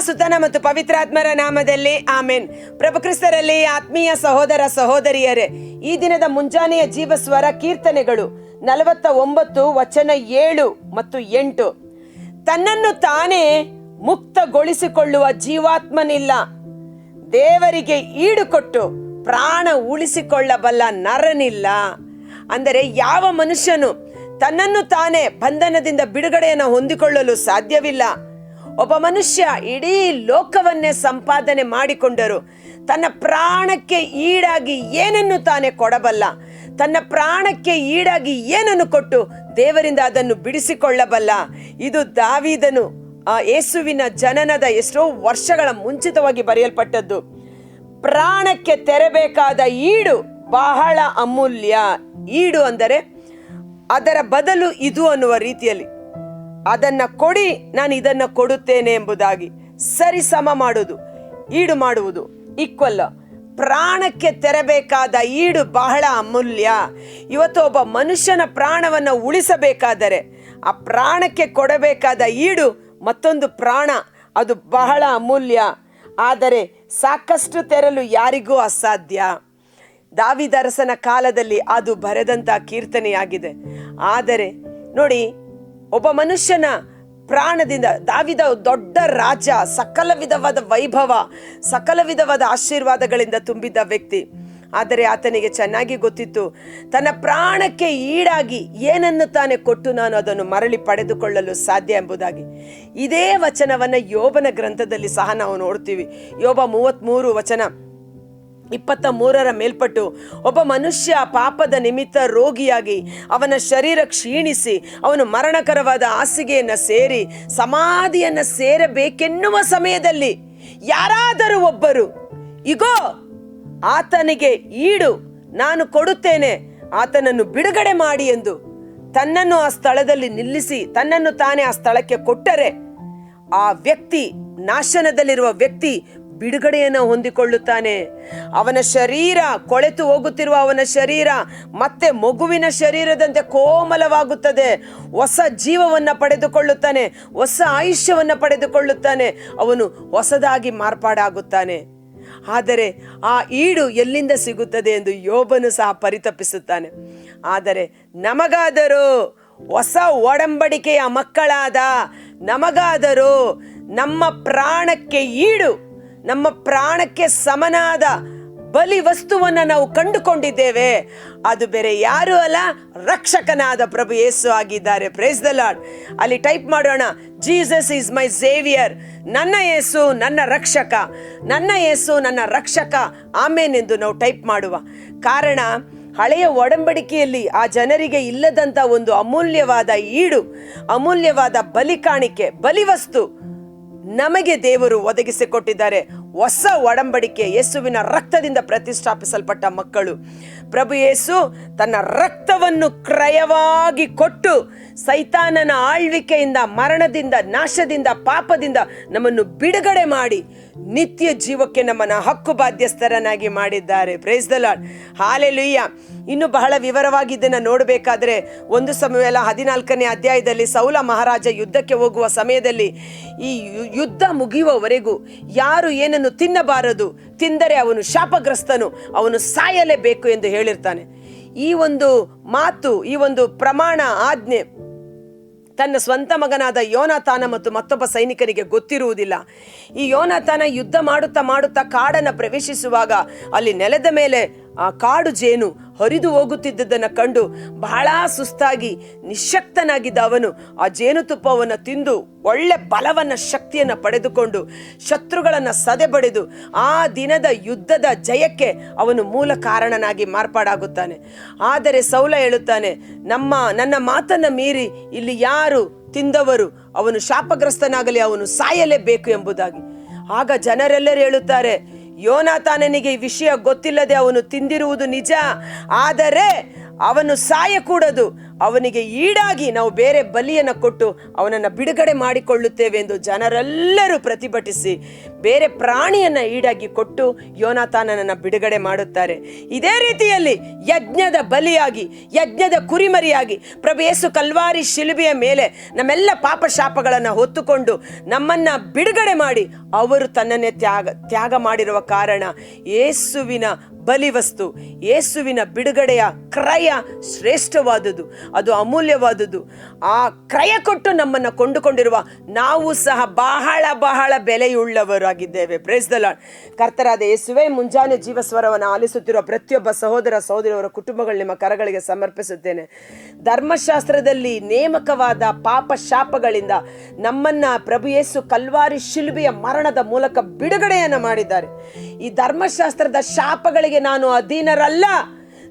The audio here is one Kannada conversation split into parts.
ಸುತನ ಮತ್ತು ಪವಿತ್ರಾತ್ಮರ ನಾಮದಲ್ಲಿ ಆಮೇನ್. ಪ್ರಭು ಕ್ರಿಸ್ತರಲ್ಲಿ ಆತ್ಮೀಯ ಸಹೋದರ ಸಹೋದರಿಯರೇ, ಈ ದಿನದ ಮುಂಜಾನೆಯ ಜೀವಸ್ವರ ಕೀರ್ತನೆಗಳು ನಲವತ್ತ ಒಂಬತ್ತು ವಚನ ಏಳು ಮತ್ತು ಎಂಟು. ತನ್ನನ್ನು ತಾನೇ ಮುಕ್ತಗೊಳಿಸಿಕೊಳ್ಳುವ ಜೀವಾತ್ಮನಿಲ್ಲ. ದೇವರಿಗೆ ಈಡುಕೊಟ್ಟು ಪ್ರಾಣ ಉಳಿಸಿಕೊಳ್ಳಬಲ್ಲ ನರನಿಲ್ಲ. ಅಂದರೆ ಯಾವ ಮನುಷ್ಯನು ತನ್ನನ್ನು ತಾನೇ ಬಂಧನದಿಂದ ಬಿಡುಗಡೆಯನ್ನು ಹೊಂದಿಕೊಳ್ಳಲು ಸಾಧ್ಯವಿಲ್ಲ. ಒಬ್ಬ ಮನುಷ್ಯ ಇಡೀ ಲೋಕವನ್ನೇ ಸಂಪಾದನೆ ಮಾಡಿಕೊಂಡರು. ತನ್ನ ಪ್ರಾಣಕ್ಕೆ ಈಡಾಗಿ ಏನನ್ನು ತಾನೇ ಕೊಡಬಲ್ಲ? ತನ್ನ ಪ್ರಾಣಕ್ಕೆ ಈಡಾಗಿ ಏನನ್ನು ಕೊಟ್ಟು ದೇವರಿಂದ ಅದನ್ನು ಬಿಡಿಸಿಕೊಳ್ಳಬಲ್ಲ? ಇದು ದಾವಿದನು, ಆ ಯೇಸುವಿನ ಜನನದ ಎಷ್ಟೋ ವರ್ಷಗಳ ಮುಂಚಿತವಾಗಿ ಬರೆಯಲ್ಪಟ್ಟದ್ದು. ಪ್ರಾಣಕ್ಕೆ ತೆರಬೇಕಾದ ಈಡು ಬಹಳ ಅಮೂಲ್ಯ. ಈಡು ಅಂದರೆ ಅದರ ಬದಲು ಇದು ಅನ್ನುವ ರೀತಿಯಲ್ಲಿ. ಅದನ್ನ ಕೊಡಿ, ನಾನು ಇದನ್ನ ಕೊಡುತ್ತೇನೆ ಎಂಬುದಾಗಿ. ಸರಿ, ಸಮ ಮಾಡುವುದು, ಈಡು ಮಾಡುವುದು ಈಕ್ವಲ್ ಪ್ರಾಣಕ್ಕೆ ತೆರಬೇಕಾದ ಈಡು ಬಹಳ ಅಮೂಲ್ಯ. ಇವತ್ತು ಒಬ್ಬ ಮನುಷ್ಯನ ಪ್ರಾಣವನ್ನು ಉಳಿಸಬೇಕಾದರೆ, ಆ ಪ್ರಾಣಕ್ಕೆ ಕೊಡಬೇಕಾದ ಈಡು ಮತ್ತೊಂದು ಪ್ರಾಣ, ಅದು ಬಹಳ ಅಮೂಲ್ಯ. ಆದರೆ ಸಾಕಷ್ಟು ತೆರಲು ಯಾರಿಗೂ ಅಸಾಧ್ಯ. ದಾವಿದರಸನ ಕಾಲದಲ್ಲಿ ಅದು ಬರೆದಂಥ ಕೀರ್ತನೆಯಾಗಿದೆ. ಆದರೆ ನೋಡಿ ಒಬ್ಬ ಮನುಷ್ಯನ ಪ್ರಾಣದಿಂದ ದಾವಿದ ದೊಡ್ಡ ರಾಜ, ಸಕಲ ವಿಧವಾದ ವೈಭವ, ಸಕಲ ವಿಧವಾದ ಆಶೀರ್ವಾದಗಳಿಂದ ತುಂಬಿದ್ದ ವ್ಯಕ್ತಿ. ಆದರೆ ಆತನಿಗೆ ಚೆನ್ನಾಗಿ ಗೊತ್ತಿತ್ತು, ತನ್ನ ಪ್ರಾಣಕ್ಕೆ ಈಡಾಗಿ ಏನನ್ನು ತಾನೇ ಕೊಟ್ಟು ನಾನು ಅದನ್ನು ಮರಳಿ ಪಡೆದುಕೊಳ್ಳಲು ಸಾಧ್ಯ ಎಂಬುದಾಗಿ. ಇದೇ ವಚನವನ್ನು ಯೋಬನ ಗ್ರಂಥದಲ್ಲಿ ಸಹ ನಾವು ನೋಡ್ತೀವಿ. ಯೋಬ ಮೂವತ್ತ್ಮೂರು ವಚನ. ಇಪ್ಪತ್ತ ಮೂರರ ಮೇಲ್ಪಟ್ಟು ಒಬ್ಬ ಮನುಷ್ಯ ಪಾಪದ ನಿಮಿತ್ತ ರೋಗಿಯಾಗಿ ಅವನ ಶರೀರ ಕ್ಷೀಣಿಸಿ ಅವನು ಮರಣಕರವಾದ ಹಾಸಿಗೆಯನ್ನು ಸೇರಿ ಸಮಾಧಿಯನ್ನು ಸೇರಬೇಕೆನ್ನುವ ಸಮಯದಲ್ಲಿ ಯಾರಾದರೂ ಒಬ್ಬರು, ಇಗೋ, ಆತನಿಗೆ ಈಡು, ನಾನು ಕೊಡುತ್ತೇನೆ, ಆತನನ್ನು ಬಿಡುಗಡೆ ಮಾಡಿ ಎಂದು ತನ್ನನ್ನು ಆ ಸ್ಥಳದಲ್ಲಿ ನಿಲ್ಲಿಸಿ ತನ್ನನ್ನು ತಾನೇ ಆ ಸ್ಥಳಕ್ಕೆ ಕೊಟ್ಟರೆ ಆ ವ್ಯಕ್ತಿ, ನಾಶನದಲ್ಲಿರುವ ವ್ಯಕ್ತಿ ಬಿಡುಗಡೆಯನ್ನು ಹೊಂದಿಕೊಳ್ಳುತ್ತಾನೆ. ಅವನ ಶರೀರ ಕೊಳೆತು ಹೋಗುತ್ತಿರುವ ಅವನ ಶರೀರ ಮತ್ತೆ ಮಗುವಿನ ಶರೀರದಂತೆ ಕೋಮಲವಾಗುತ್ತದೆ. ಹೊಸ ಜೀವವನ್ನು ಪಡೆದುಕೊಳ್ಳುತ್ತಾನೆ, ಹೊಸ ಆಯುಷ್ಯವನ್ನು ಪಡೆದುಕೊಳ್ಳುತ್ತಾನೆ, ಅವನು ಹೊಸದಾಗಿ ಮಾರ್ಪಾಡಾಗುತ್ತಾನೆ. ಆದರೆ ಆ ಈಡು ಎಲ್ಲಿಂದ ಸಿಗುತ್ತದೆ ಎಂದು ಯೋಬನು ಸಹ ಪರಿತಪಿಸುತ್ತಾನೆ. ಆದರೆ ನಮಗಾದರೂ ಹೊಸ ಒಡಂಬಡಿಕೆಯ ಮಕ್ಕಳಾದ ನಮಗಾದರೂ ನಮ್ಮ ಪ್ರಾಣಕ್ಕೆ ಈಡು. ನಮ್ಮ ಪ್ರಾಣಕ್ಕೆ ಸಮನಾದ ಬಲಿ ವಸ್ತುವನ್ನು ನಾವು ಕಂಡುಕೊಂಡಿದ್ದೇವೆ. ಅದು ಬೇರೆ ಯಾರು ಅಲ್ಲ, ರಕ್ಷಕನಾದ ಪ್ರಭು ಯೇಸು ಆಗಿದ್ದಾರೆ. ಪ್ರೇಸ್ ದ ಲಾರ್ಡ್ ಅಲ್ಲಿ ಟೈಪ್ ಮಾಡೋಣ. ಜೀಸಸ್ ಈಸ್ ಮೈ ಸೇವಿಯರ್ ನನ್ನ ಯೇಸು ನನ್ನ ರಕ್ಷಕ. ನನ್ನ ಯೇಸು ನನ್ನ ರಕ್ಷಕ. ಆಮೇನೆಂದು ನಾವು ಟೈಪ್ ಮಾಡುವ. ಕಾರಣ, ಹಳೆಯ ಒಡಂಬಡಿಕೆಯಲ್ಲಿ ಆ ಜನರಿಗೆ ಇಲ್ಲದಂಥ ಒಂದು ಅಮೂಲ್ಯವಾದ ಈಡು, ಅಮೂಲ್ಯವಾದ ಬಲಿ ಕಾಣಿಕೆ ಬಲಿವಸ್ತು ನಮಗೆ ದೇವರು ಒದಗಿಸಿಕೊಟ್ಟಿದ್ದಾರೆ. ಹೊಸ ಒಡಂಬಡಿಕೆ ಯೇಸುವಿನ ರಕ್ತದಿಂದ ಪ್ರತಿಷ್ಠಾಪಿಸಲ್ಪಟ್ಟ ಮಕ್ಕಳು. ಪ್ರಭು ಯೇಸು ತನ್ನ ರಕ್ತವನ್ನು ಕ್ರಯವಾಗಿ ಕೊಟ್ಟು ಸೈತಾನನ ಆಳ್ವಿಕೆಯಿಂದ, ಮರಣದಿಂದ, ನಾಶದಿಂದ, ಪಾಪದಿಂದ ನಮ್ಮನ್ನು ಬಿಡುಗಡೆ ಮಾಡಿ ನಿತ್ಯ ಜೀವಕ್ಕೆ ನಮ್ಮನ್ನು ಹಕ್ಕು ಬಾಧ್ಯಸ್ಥರನ್ನಾಗಿ ಮಾಡಿದ್ದಾರೆ. ಪ್ರೇಸ್ ದ ಲಾರ್ಡ್ ಹಾಲೆಲುಯ್ಯ ಇನ್ನು ಬಹಳ ವಿವರವಾಗಿ ಇದನ್ನು ನೋಡಬೇಕಾದ್ರೆ ಒಂದು ಸಮಯವೆಲ್ಲ ಹದಿನಾಲ್ಕನೇ ಅಧ್ಯಾಯದಲ್ಲಿ ಸೌಲ ಮಹಾರಾಜ ಯುದ್ಧಕ್ಕೆ ಹೋಗುವ ಸಮಯದಲ್ಲಿ ಈ ಯುದ್ಧ ಮುಗಿಯುವವರೆಗೂ ಯಾರು ಏನನ್ನು ತಿನ್ನಬಾರದು. ತಿಂದರೆ ಅವನು ಶಾಪಗ್ರಸ್ತನು. ಅವನು ಸಾಯಲೇಬೇಕು ಎಂದು ಹೇಳಿರ್ತಾನೆ. ಈ ಒಂದು ಮಾತು, ಈ ಒಂದು ಪ್ರಮಾಣ ಆಜ್ಞೆ ತನ್ನ ಸ್ವಂತ ಮಗನಾದ ಯೋನಾತಾನ ಮತ್ತು ಮತ್ತೊಬ್ಬ ಸೈನಿಕರಿಗೆ ಗೊತ್ತಿರುವುದಿಲ್ಲ. ಈ ಯೋನಾತಾನ ಯುದ್ಧ ಮಾಡುತ್ತಾ ಮಾಡುತ್ತಾ ಕಾಡನ್ನು ಪ್ರವೇಶಿಸುವಾಗ ಅಲ್ಲಿ ನೆಲದ ಮೇಲೆ ಆ ಕಾಡು ಜೇನು ಹರಿದು ಹೋಗುತ್ತಿದ್ದುದನ್ನು ಕಂಡು ಬಹಳ ಸುಸ್ತಾಗಿ ನಿಶಕ್ತನಾಗಿದ್ದ ಅವನು ಆ ಜೇನುತುಪ್ಪವನ್ನು ತಿಂದು ಒಳ್ಳೆ ಬಲವನ್ನು, ಶಕ್ತಿಯನ್ನು ಪಡೆದುಕೊಂಡು ಶತ್ರುಗಳನ್ನು ಸದೆಬಡೆದು ಆ ದಿನದ ಯುದ್ಧದ ಜಯಕ್ಕೆ ಅವನು ಮೂಲ ಕಾರಣನಾಗಿ ಮಾರ್ಪಾಡಾಗುತ್ತಾನೆ. ಆದರೆ ಸೌಲ ಹೇಳುತ್ತಾನೆ, ನಮ್ಮ, ನನ್ನ ಮಾತನ್ನು ಮೀರಿ ಇಲ್ಲಿ ಯಾರು ತಿಂದವರು ಅವನು ಶಾಪಗ್ರಸ್ತನಾಗಲಿ, ಅವನು ಸಾಯಲೇಬೇಕು ಎಂಬುದಾಗಿ. ಆಗ ಜನರೆಲ್ಲರೂ ಹೇಳುತ್ತಾರೆ ಯೋನಾತಾನನಿಗೆ ಈ ವಿಷಯ ಗೊತ್ತಿಲ್ಲದೆ ಅವನು ತಿಂದಿರುವುದು ನಿಜ. ಆದರೆ ಅವನು ಸಾಯಕೂಡದು. ಅವನಿಗೆ ಈಡಾಗಿ ನಾವು ಬೇರೆ ಬಲಿಯನ್ನು ಕೊಟ್ಟು ಅವನನ್ನು ಬಿಡುಗಡೆ ಮಾಡಿಕೊಳ್ಳುತ್ತೇವೆ ಎಂದು ಜನರೆಲ್ಲರೂ ಪ್ರತಿಭಟಿಸಿ ಬೇರೆ ಪ್ರಾಣಿಯನ್ನು ಈಡಾಗಿ ಕೊಟ್ಟು ಯೋನಾಥಾನನನ್ನು ಬಿಡುಗಡೆ ಮಾಡುತ್ತಾರೆ. ಇದೇ ರೀತಿಯಲ್ಲಿ ಯಜ್ಞದ ಬಲಿಯಾಗಿ, ಯಜ್ಞದ ಕುರಿಮರಿಯಾಗಿ ಪ್ರಭು ಯೇಸು ಕಲ್ವಾರಿ ಶಿಲುಬೆಯ ಮೇಲೆ ನಮ್ಮೆಲ್ಲ ಪಾಪ ಶಾಪಗಳನ್ನು ಹೊತ್ತುಕೊಂಡು ನಮ್ಮನ್ನು ಬಿಡುಗಡೆ ಮಾಡಿ ಅವರು ತನ್ನನ್ನೇ ತ್ಯಾಗ ತ್ಯಾಗ ಮಾಡಿರುವ ಕಾರಣ ಯೇಸುವಿನ ಬಲಿವಸ್ತು, ಯೇಸುವಿನ ಬಿಡುಗಡೆಯ ಕ್ರಯ ಶ್ರೇಷ್ಠವಾದುದು ಅದು ಅಮೂಲ್ಯವಾದುದು ಆ ಕ್ರಯ ಕೊಟ್ಟು ನಮ್ಮನ್ನು ಕೊಂಡುಕೊಂಡಿರುವ ನಾವು ಸಹ ಬಹಳ ಬಹಳ ಬೆಲೆಯುಳ್ಳವರಾಗಿದ್ದೇವೆ. ಪ್ರೇಸ್ ದ ಲಾರ್ಡ್ ಕರ್ತರಾದ ಯೇಸುವೆ, ಮುಂಜಾನೆ ಜೀವಸ್ವರವನ್ನು ಆಲಿಸುತ್ತಿರುವ ಪ್ರತಿಯೊಬ್ಬ ಸಹೋದರ ಸಹೋದರಿಯವರ ಕುಟುಂಬಗಳು ನಿಮ್ಮ ಕರಗಳಿಗೆ ಸಮರ್ಪಿಸುತ್ತೇನೆ. ಧರ್ಮಶಾಸ್ತ್ರದಲ್ಲಿ ನೇಮಕವಾದ ಪಾಪ ಶಾಪಗಳಿಂದ ನಮ್ಮನ್ನ ಪ್ರಭು ಯೇಸು ಕಲ್ವಾರಿ ಶಿಲುಬೆಯ ಮರಣದ ಮೂಲಕ ಬಿಡುಗಡೆಯನ್ನು ಮಾಡಿದ್ದಾರೆ. ಈ ಧರ್ಮಶಾಸ್ತ್ರದ ಶಾಪಗಳಿಗೆ ನಾನು ಅಧೀನರಲ್ಲ.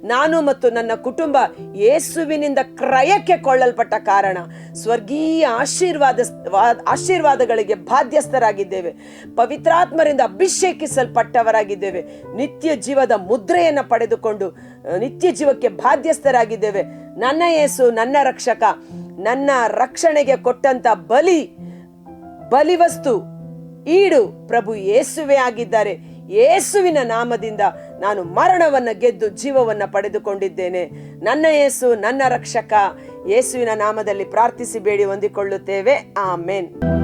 ನಾನು ಮತ್ತು ನನ್ನ ಕುಟುಂಬ ಯೇಸುವಿನಿಂದ ಕ್ರಯಕ್ಕೆ ಕೊಳ್ಳಲ್ಪಟ್ಟ ಕಾರಣ, ಸ್ವರ್ಗೀಯ ಆಶೀರ್ವಾದ ಆಶೀರ್ವಾದಗಳಿಗೆ ಬಾಧ್ಯಸ್ಥರಾಗಿದ್ದೇವೆ. ಪವಿತ್ರಾತ್ಮರಿಂದ ಅಭಿಷೇಕಿಸಲ್ಪಟ್ಟವರಾಗಿದ್ದೇವೆ. ನಿತ್ಯ ಜೀವದ ಮುದ್ರೆಯನ್ನು ಪಡೆದುಕೊಂಡು ನಿತ್ಯ ಜೀವಕ್ಕೆ ಬಾಧ್ಯಸ್ಥರಾಗಿದ್ದೇವೆ. ನನ್ನ ಯೇಸು, ನನ್ನ ರಕ್ಷಕ, ನನ್ನ ರಕ್ಷಣೆಗೆ ಕೊಟ್ಟಂತ ಬಲಿ, ಬಲಿವಸ್ತು, ಈಡು ಪ್ರಭು ಯೇಸುವೆ ಆಗಿದ್ದಾರೆ. ಯೇಸುವಿನ ನಾಮದಿಂದ ನಾನು ಮರಣವನ್ನ ಗೆದ್ದು ಜೀವವನ್ನ ಪಡೆದುಕೊಂಡಿದ್ದೇನೆ. ನನ್ನ ಯೇಸು, ನನ್ನ ರಕ್ಷಕ, ಯೇಸುವಿನ ನಾಮದಲ್ಲಿ ಪ್ರಾರ್ಥಿಸಿ ಬೇಡಿ, ಹೊಂದಿಕೊಳ್ಳುತ್ತೇವೆ. ಆಮೇನ್.